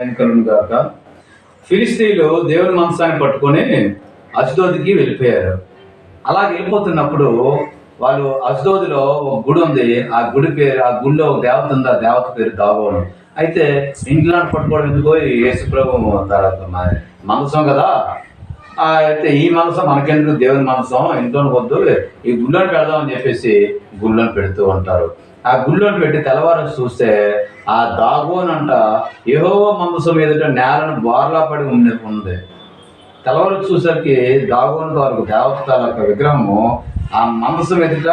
కలుగును గాక. ఫిలిస్తీన్లు దేవుని మాంసాన్ని పట్టుకొని అష్దోదికి వెళ్ళిపోయారు. అలా వెళ్ళిపోతున్నప్పుడు వాళ్ళు అష్దోదిలో ఒక గుడి ఉంది. ఆ గుడి పేరు ఆ గుడిలో ఒక దేవత ఉంది. ఆ దేవత పేరు దాగోను అయితే ఇంగ్లాండ్ పట్టుకోవడం ఎందుకో ఈ యేసు ప్రభు తర్వాత మాంసం కదా. అయితే ఈ మాంసం మనకెందుకు? దేవుని మాంసం. ఇంట్లో వద్దు. ఈ గుళ్ళని పెడదాం అని చెప్పేసి గుళ్ళని పెడుతూ ఉంటారు. ఆ గుళ్ళోని పెట్టి తెల్లవారు చూస్తే ఆ దాగోనంట ఏహో మందసం ఎదుట నేలను బార్లా పడి ఉండే ఉంది. తెల్లవారు చూసరికి దాగోని వరకు దేవత యొక్క విగ్రహము ఆ మందసం ఎదుట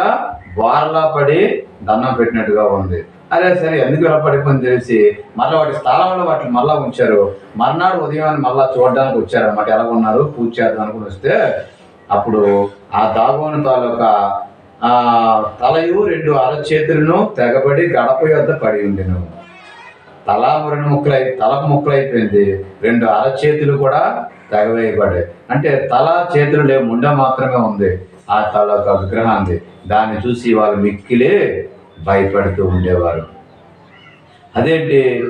బార్లా పడి దండం పెట్టినట్టుగా ఉంది. అరే సరే ఎందుకు ఇలా పడిపోయింది తెలిసి మళ్ళీ వాటి స్థలంలో వాటిని మళ్ళా ఉంచారు. మర్నాడు ఉదయాన్ని మళ్ళా చూడడానికి వచ్చారన్నమాట. ఎలా ఉన్నారు పూజ చేద్దాం అనుకుని వస్తే అప్పుడు ఆ దాగోని తాలూకా ఆ తలయు రెండు అరచేతులను తెగబడి గడప యొద్ద పడి ఉండెను. తల రెండు ముక్కలై తలకు ముక్కలైపోయింది. రెండు అరచేతులు కూడా తెగవేయబడ్డాయి. అంటే తల చేతులు లేవు ముండ మాత్రమే ఉంది. ఆ తల ఒక విగ్రహాన్ని దాన్ని చూసి వాళ్ళు మిక్కిలే భయపడుతూ ఉండేవారు. అదేంటి?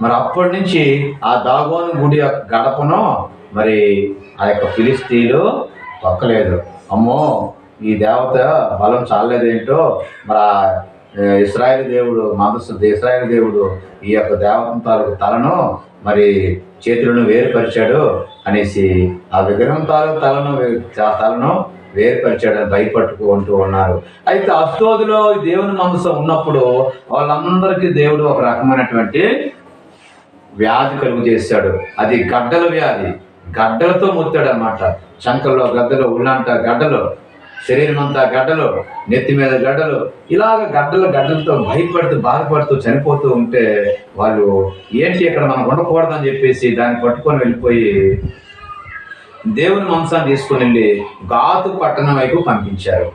మరి అప్పటి నుంచి ఆ దాగోను గుడి యొక్క గడపను మరి ఆ యొక్క ఫిలిస్తీన్లు తొక్కలేదు. అమ్మో! ఈ దేవత బలం చాలలేదేంటో మరి ఆ ఇస్రాయల్ దేవుడు మనసు ఇస్రాయల్ దేవుడు ఈ యొక్క దేవత తాలూకు తలను మరి చేతులను వేరుపరిచాడు అనేసి ఆ విగ్రహం తాలూకు తలను ఆ తలను వేరుపరిచాడని భయపట్టుకుంటూ ఉన్నారు. అయితే అస్తోదిలో దేవుని మనసు ఉన్నప్పుడు వాళ్ళందరికీ దేవుడు ఒక రకమైనటువంటి వ్యాధి కలుగు చేశాడు. అది గడ్డల వ్యాధి. గడ్డలతో ముత్తాడు అనమాట చంకల్లో గద్దలు ఉళ్ళంట గడ్డలు. శరీరం అంతా గడ్డలు నెత్తి మీద గడ్డలు ఇలాగ గడ్డలు గడ్డలతో భయపడుతూ బాధపడుతూ చనిపోతూ ఉంటే వాళ్ళు ఏంటి ఇక్కడ మనం ఉండకూడదని చెప్పేసి దాన్ని పట్టుకొని వెళ్ళిపోయి దేవుని మాంసాన్ని తీసుకొని వెళ్ళి గాతు పట్టణం వైపు పంపించారు.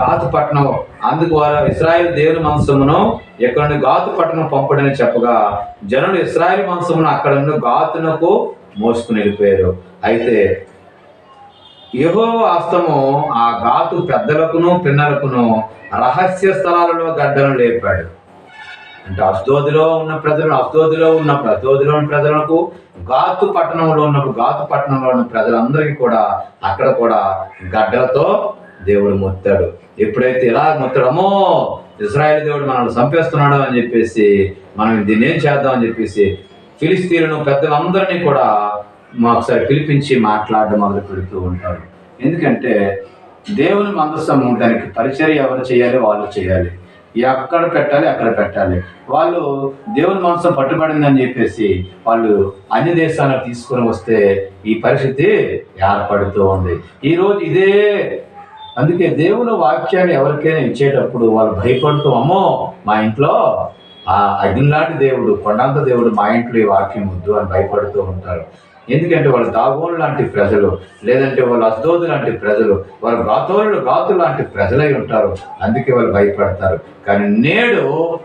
గాతు పట్టణం అందుకు వారు ఇస్రాయేల్ దేవుని మాంసమును ఎక్కడ నుండి గాతు పట్టణం పంపడని చెప్పగా జనులు ఇస్రాయేల్ మాంసమును అక్కడ నుండి గాతునకు మోసుకుని వెళ్ళిపోయారు. అయితే యహో హస్తము ఆ గాతు పెద్దలకును పిన్నలకును రహస్య స్థలాలలో గడ్డను లేపాడు. అంటే అస్తోదిలో ఉన్న ప్రజలు అస్తోదిలో ఉన్నప్పుడు అస్తోదిలో ఉన్న ప్రజలకు గాతు పట్టణంలో ఉన్నప్పుడు గాతు పట్టణంలో ఉన్న ప్రజలందరికీ కూడా అక్కడ కూడా గడ్డలతో దేవుడు మొత్తాడు. ఎప్పుడైతే ఇలా మొత్తడమో ఇజ్రాయేల్ దేవుడు మనల్ని చంపేస్తున్నాడు అని చెప్పేసి మనం దీన్ని ఏం చేద్దాం అని చెప్పేసి ఫిలిస్తీన్లను పెద్దలందరినీ కూడా ఒకసారి పిలిపించి మాట్లాడడం మొదలు పెడుతూ ఉంటారు. ఎందుకంటే దేవుని మందస్సము దానికి పరిచర్య ఎవరు చేయాలి వాళ్ళు చేయాలి. ఎక్కడ పెట్టాలి అక్కడ పెట్టాలి. వాళ్ళు దేవుని మాంసం పట్టుబడిందని చెప్పేసి వాళ్ళు అన్ని దేశాలకు తీసుకొని వస్తే ఈ పరిస్థితి ఏర్పడుతూ ఉంది. ఈ రోజు ఇదే. అందుకే దేవుని వాక్యాన్ని ఎవరికైనా ఇచ్చేటప్పుడు వాళ్ళు భయపడుతూ అమ్మో మా ఇంట్లో ఆ అగ్నిలాంటి దేవుడు కొండంత దేవుడు మా ఇంట్లో ఈ వాక్యం వద్దు అని భయపడుతూ ఉంటారు. ఎందుకంటే వాళ్ళు దాగోన్ లాంటి ప్రజలు లేదంటే వాళ్ళు అస్దోదు లాంటి ప్రజలు వాళ్ళు గాతోళ్ళు గాతు లాంటి ప్రజలై ఉంటారు. అందుకే వాళ్ళు భయపడతారు. కానీ నేడు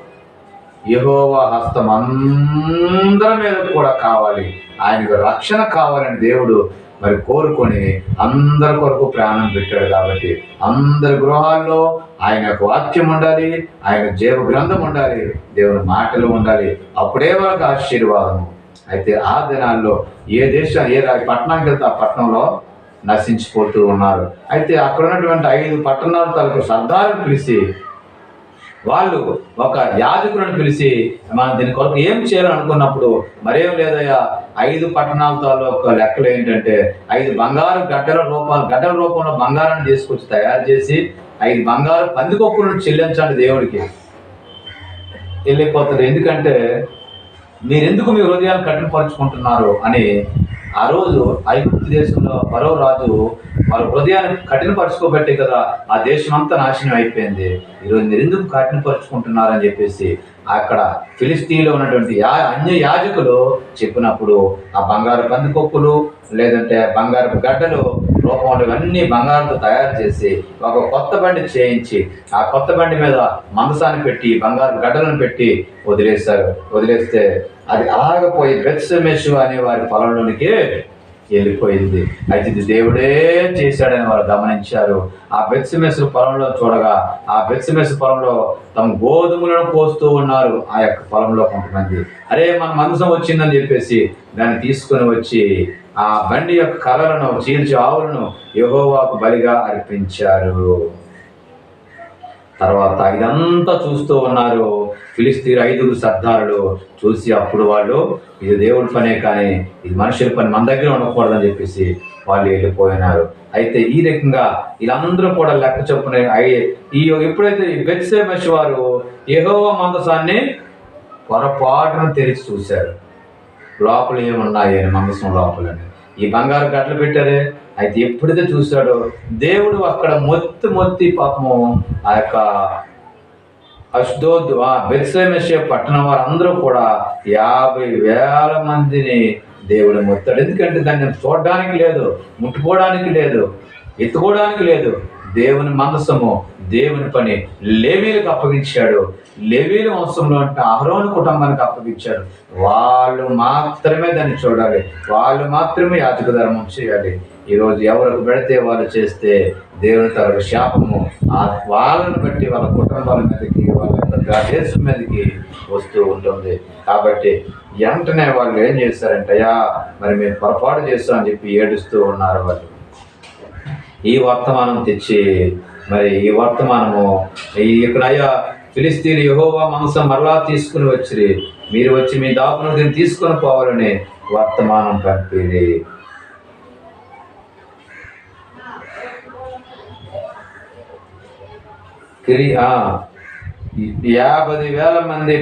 యహోవా హస్తం అందరి మీద కూడా కావాలి. ఆయనకు రక్షణ కావాలని దేవుడు మరి కోరుకొని అందరి కొరకు ప్రాణం పెట్టాడు కాబట్టి అందరి గృహాల్లో ఆయన యొక్క వాక్యం ఉండాలి ఆయన జీవ గ్రంథం ఉండాలి దేవుని మాటలు ఉండాలి. అప్పుడే వాళ్ళకి ఆశీర్వాదము. అయితే ఆ దినాల్లో ఏ దేశం ఏ పట్టణానికి వెళ్తే ఆ పట్టణంలో నశించిపోతూ ఉన్నారు. అయితే అక్కడ ఉన్నటువంటి ఐదు పట్టణాల తలకు సర్దారులు పిలిచి వాళ్ళు ఒక యాజకులను పిలిచి మనం దీని కొరకు ఏం చేయాలనుకున్నప్పుడు మరేం లేదయ్యా ఐదు పట్టణాలతో ఒక లెక్కలు ఏంటంటే ఐదు బంగారు గడ్డల రూపాలు గడ్డల రూపంలో బంగారాన్ని తీసుకొచ్చి తయారు చేసి ఐదు బంగారు పందికొక్కులను చెల్లించండి దేవుడికి. వెళ్ళిపోతుంది ఎందుకంటే మీరెందుకు మీ హృదయాలు కఠినపరుచుకుంటున్నారు అని ఆ రోజు ఐగుప్తు దేశంలో మరో రాజు వాళ్ళ హృదయాన్ని కఠినపరుచుకోబట్టే కదా ఆ దేశం అంతా నాశనం అయిపోయింది. ఈరోజు మీరు ఎందుకు కఠినపరుచుకుంటున్నారు చెప్పేసి అక్కడ ఫిలిస్తీన్లో ఉన్నటువంటి యా అన్య యాజకులు చెప్పినప్పుడు ఆ బంగారు పందికొక్కులు లేదంటే బంగారు గడ్డలు రూపంలో ఇవన్నీ బంగారంతో తయారు చేసి ఒక కొత్త బండి చేయించి ఆ కొత్త బండి మీద మందసాన్ని పెట్టి బంగారు గడ్డలను పెట్టి వదిలేశారు. వదిలేస్తే అది అలాగపోయి బెత్సమెషు అనే వారి పొలంలోనికి వెళ్ళిపోయింది అయితే ఇది దేవుడే చేశాడని వారు గమనించారు. ఆ బెత్సిమెస్ పొలంలో చూడగా ఆ బెత్సిమెస్ పొలంలో తమ గోధుమలను కోస్తూ ఉన్నారు. ఆ యొక్క పొలంలో కొంతమంది అరే మన మందసం వచ్చిందని చెప్పేసి దాన్ని తీసుకొని వచ్చి ఆ బండి యొక్క కలలను చీల్చి ఆవులను యహోవాకు బలిగా అర్పించారు. తర్వాత ఇదంతా చూస్తూ ఉన్నారు ఫిలిస్తీన్ ఐదుగురు సర్దారులు. చూసి అప్పుడు వాళ్ళు ఇది దేవుడి పనే కానీ ఇది మనుషుల పని మన దగ్గర ఉండకూడదని చెప్పేసి వాళ్ళు వెళ్ళిపోయినారు. అయితే ఈ రకంగా వీళ్ళందరూ కూడా లెక్క చొప్పున ఈ ఎప్పుడైతే ఈ బెత్సేమెష్ వారు యెహోవా మందసాన్ని పొరపాటున తెరిచి చూశారు. లోపల ఏమున్నాయి అని మందసం లోపలని ఈ బంగారు గట్లు పెట్టారే? అయితే ఎప్పుడైతే చూశాడో దేవుడు అక్కడ మొత్తి మొత్తి పాపము ఆ యొక్క అష్డోద్ ఆ బెత్సమేషే పట్టణం వారందరూ కూడా యాభై వేల మందిని దేవుడు మొత్తాడు. ఎందుకంటే దాన్ని చూడడానికి లేదు ముట్టుకోవడానికి లేదు ఎత్తుకోవడానికి లేదు. దేవుని మందసము దేవుని పని. లేవీలకు అప్పగించాడు. లేవీల వంశంలో అంటే అహరోని కుటుంబానికి అప్పగించాడు. వాళ్ళు మాత్రమే దాన్ని చూడాలి. వాళ్ళు మాత్రమే యాజక ధర్మం చేయాలి. ఈరోజు ఎవరికి పెడితే వాళ్ళు చేస్తే దేవుని తరకు శాపము. ఆ వాళ్ళని బట్టి వాళ్ళ కుటుంబాల మీదకి వాళ్ళ దేశం మీదకి వస్తూ ఉంటుంది. కాబట్టి వెంటనే వాళ్ళు ఏం చేశారంటే అయ్యా మరి మేము పొరపాటు చేస్తామని చెప్పి ఏడుస్తూ ఉన్నారు వాళ్ళు. ఈ వర్తమానం తెచ్చి మరి ఈ వర్తమానము ఈ ఇక్కడ అయ్యా ఫిలిస్తీన్ యహోవా మనసం మరలా తీసుకుని వచ్చి మీరు వచ్చి మీ దాపును దీన్ని తీసుకొని పోవాలని వర్తమానం పంపిది కిరి ఆ, యాభై వేల మంది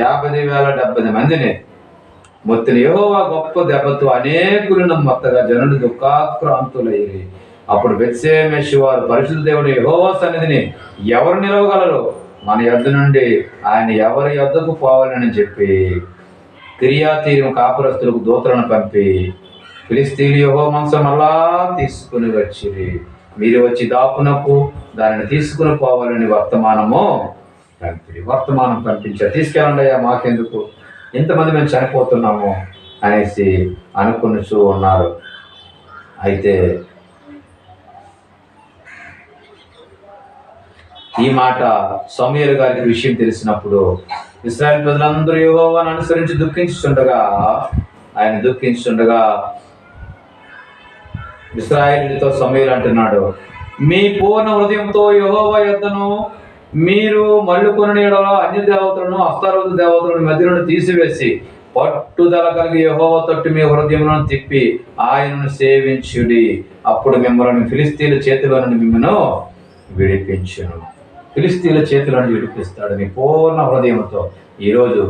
యాభై వేల డెబ్బై మందిని మొత్తం యెహోవా గొప్ప దెబ్బతో అనేకులను మొత్తగా జనులు దుఃఖాక్రాంతులయ్యి అప్పుడు బెత్సేమేషి వారు పరిశుద్ధ దేవుని యహోవా సన్నిధిని ఎవరు నిలవగలరు మన యొద్ద నుండి ఆయన ఎవరి యొద్దకు పోవాలని చెప్పి క్రియాతీరం కాపురస్తులకు దూతలను పంపి ఫిలిస్తీన్ యహో మంచం అలా తీసుకుని వచ్చిరి. మీరు వచ్చి దాపునకు దానిని తీసుకుని పోవాలని వర్తమానము పంపి వర్తమానం పంపించారు. తీసుకెళ్ళండి అయ్యా మాకెందుకు? ఎంతమంది మేము చనిపోతున్నాము అనేసి అనుకునిచూ ఉన్నారు. అయితే ఈ మాట సమీర్ గారికి విషయం తెలిసినప్పుడు ఇస్రాయల్ ప్రజలందరూ యెహోవాను అనుసరించి దుఃఖించుండగా ఆయన దుఃఖించుండగా ఇస్రాయేలీతో సమీర్ అంటున్నాడు మీ పూర్ణ హృదయంతో యెహోవా యొద్దను మీరు మళ్ళుకొని అన్య దేవతలను అస్తారోధ దేవతలను మధ్య నుండి తీసివేసి పట్టుదల కలిగి యహోవ తట్టు మీ హృదయములను తిప్పి ఆయనను సేవించుడి. అప్పుడు మిమ్మల్ని ఫిలిస్తీన్ల చేతిలో నుండి మిమ్మల్ని విడిపించును. ఫిలిస్తీన్ల చేతులను నుండి విడిపిస్తాడు మీ పూర్ణ హృదయంతో ఈరోజు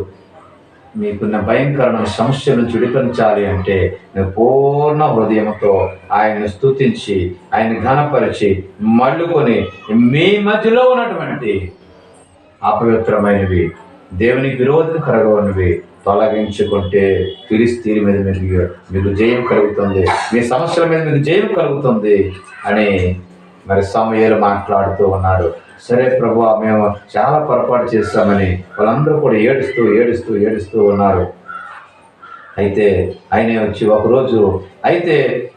మీకున్న భయంకరమైన సమస్యను చుడిపించాలి అంటే నువ్వు పూర్ణ హృదయంతో ఆయన్ని స్తుతించి ఆయన్ని ఘనపరిచి మళ్ళుకొని మీ మధ్యలో ఉన్నటువంటి అపవిత్రమైనవి దేవునికి విరోధకరమైనవి తొలగించుకుంటే ఫిలిస్తీన్ మీద మీకు మీకు జయం కలుగుతుంది మీ సమస్యల మీద మీకు జయం కలుగుతుంది అని మరి సమయాలు మాట్లాడుతూ ఉన్నాడు. సరే ప్రభు మేము చాలా పొరపాటు చేస్తామని వాళ్ళందరూ కూడా ఏడుస్తూ ఏడుస్తూ ఏడుస్తూ ఉన్నారు. అయితే ఆయనే వచ్చి ఒకరోజు అయితే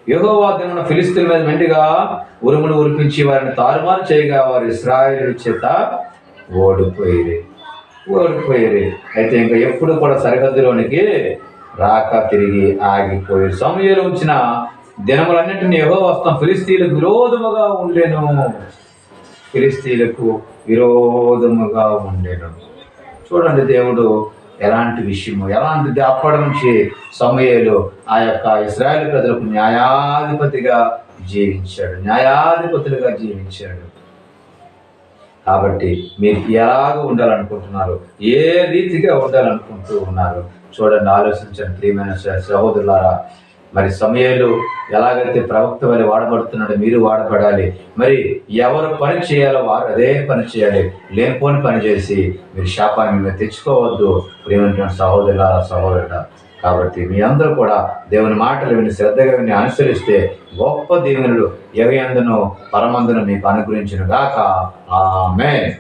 యెహోవా ఫిలిస్తీన్ మీద మెండుగా ఉరుములు ఉరిపించి వారిని తారుమారు చేయగా వారు ఇస్రాయేలు చేత ఓడిపోయేది ఓడిపోయేది అయితే ఇంకా ఎప్పుడు కూడా సరిహద్దులోనికి రాక తిరిగి ఆగిపోయి సమయంలో ఉంచిన దినములన్నింటినీ యహో వస్తాం ఫిలిస్తీన్లకు విరోధముగా ఉండేను. ఫిలిస్తీలకు విరోధముగా ఉండేను చూడండి దేవుడు ఎలాంటి విషయము ఎలాంటి అప్పటి నుంచి సమయాలు ఆ యొక్క ఇస్రాయేల్ ప్రజలకు న్యాయాధిపతిగా జీవించాడు న్యాయాధిపతులుగా జీవించాడు. కాబట్టి మీరు ఎలాగ ఉండాలనుకుంటున్నారు ఏ రీతిగా ఉండాలనుకుంటూ ఉన్నారు చూడండి ఆలోచించండి ప్రియమైన సహోదరులారా. మరి సమయాలు ఎలాగైతే ప్రవక్త వల్ల వాడబడుతున్నాడో మీరు వాడబడాలి. మరి ఎవరు పని చేయాలో వారు అదే పని చేయాలి. లేనిపోని పని చేసి మీరు శాపాన్ని మీరు తెచ్చుకోవద్దు. ప్రియమైన సహోదరుల సహోదరుడ. కాబట్టి మీ అందరూ కూడా దేవుని మాటలు విని శ్రద్ధగా విని అనుసరిస్తే గొప్ప దేవునుడు ఎగయందును పరమందును మీకు అనుగ్రహించిన గాక ఆమె